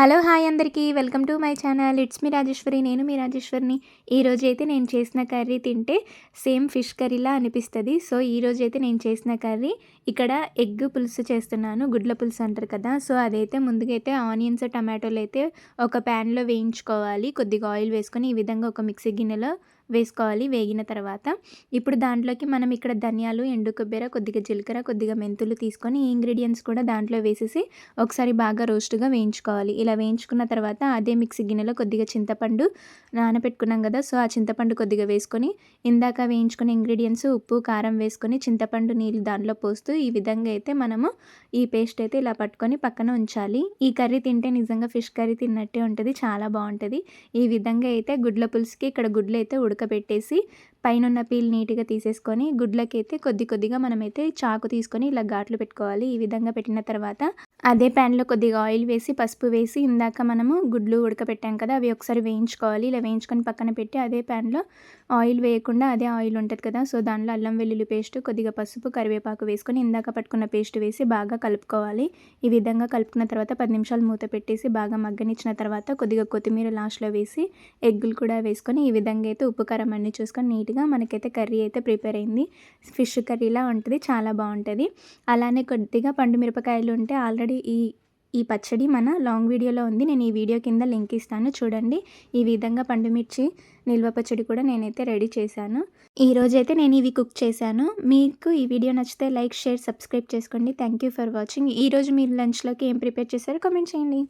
Hello hi అందరికీ welcome to my channel. It's me Rajeshwari నేను మీ రాజేశ్వరిని. ఈరోజు అయితే నేను చేసిన కర్రీ తింటే సేమ్ ఫిష్ కర్రీలా అనిపిస్తుంది. సో ఈరోజు అయితే నేను చేసిన కర్రీ ఇక్కడ ఎగ్ పులుసు చేస్తున్నాను. గుడ్ల పులుసు అంటారు కదా సో అదైతే ముందుగా అయితే ఆనియన్స్ టమాటోలు అయితే ఒక ప్యాన్లో వేయించుకోవాలి. కొద్దిగా ఆయిల్ వేసుకొని ఈ విధంగా ఒక మిక్సీ గిన్నెలో వేసుకోవాలి వేగిన తర్వాత. ఇప్పుడు దాంట్లోకి మనం ఇక్కడ ధనియాలు ఎండు కొబ్బెర కొద్దిగా జీలకర్ర కొద్దిగా మెంతులు తీసుకొని ఈ ఇంగ్రీడియంట్స్ కూడా దాంట్లో వేసేసి ఒకసారి బాగా రోస్ట్గా వేయించుకోవాలి. ఇలా వేయించుకున్న తర్వాత అదే మిక్సీ గిన్నెలో కొద్దిగా చింతపండు నానబెట్టుకున్నాం కదా సో ఆ చింతపండు కొద్దిగా వేసుకొని ఇందాక వేయించుకున్న ఇంగ్రీడియంట్స్ ఉప్పు కారం వేసుకొని చింతపండు నీళ్ళు దాంట్లో పోస్తూ ఈ విధంగా అయితే మనము ఈ పేస్ట్ అయితే ఇలా పట్టుకొని పక్కన ఉంచాలి. ఈ కర్రీ తింటే నిజంగా ఫిష్ కర్రీ తిన్నట్టే ఉంటుంది చాలా బాగుంటుంది. ఈ విధంగా అయితే గుడ్ల పులుసుకి ఇక్కడ గుడ్లు అయితే ఉడకబెట్టేసి పైన పీల్ నీట్గా తీసేసుకొని గుడ్లకైతే కొద్ది కొద్దిగా మనమైతే చాకు తీసుకొని ఇలా ఘాట్లు పెట్టుకోవాలి. ఈ విధంగా పెట్టిన తర్వాత అదే ప్యాన్లో కొద్దిగా ఆయిల్ వేసి పసుపు వేసి ఇందాక మనము గుడ్లు ఉడకపెట్టాం కదా అవి ఒకసారి వేయించుకోవాలి. ఇలా వేయించుకొని పక్కన పెట్టి అదే ప్యాన్లో ఆయిల్ వేయకుండా అదే ఆయిల్ ఉంటుంది కదా సో దానిలో అల్లం వెల్లుల్లి పేస్ట్ కొద్దిగా పసుపు కరివేపాకు వేసుకొని ఇందాక పట్టుకున్న పేస్ట్ వేసి బాగా కలుపుకోవాలి. ఈ విధంగా కలుపుకున్న తర్వాత పది నిమిషాలు మూత పెట్టేసి బాగా మగ్గనిచ్చిన తర్వాత కొద్దిగా కొత్తిమీర లాస్ట్లో వేసి ఎగ్గులు కూడా వేసుకొని ఈ విధంగా అయితే ఉప్పు కారం అన్నీ చూసుకొని నీట్గా మనకైతే కర్రీ అయితే ప్రిపేర్ అయింది. ఫిష్ కర్రీలా ఉంటుంది చాలా బాగుంటుంది. అలానే కొద్దిగా పండు మిరపకాయలు ఉంటే ఆల్రెడీ ఈ ఈ పచ్చడి మన లాంగ్ వీడియోలో ఉంది. నేను ఈ వీడియో కింద లింక్ ఇస్తాను చూడండి. ఈ విధంగా పండుమిర్చి నిల్వ పచ్చడి కూడా నేనైతే రెడీ చేశాను. ఈరోజైతే నేను ఇవి కుక్ చేశాను. మీకు ఈ వీడియో నచ్చితే లైక్ షేర్ సబ్స్క్రైబ్ చేసుకోండి. Thank you for watching. ఈరోజు మీరు లంచ్లోకి ఏం ప్రిపేర్ చేశారో కామెంట్ చేయండి.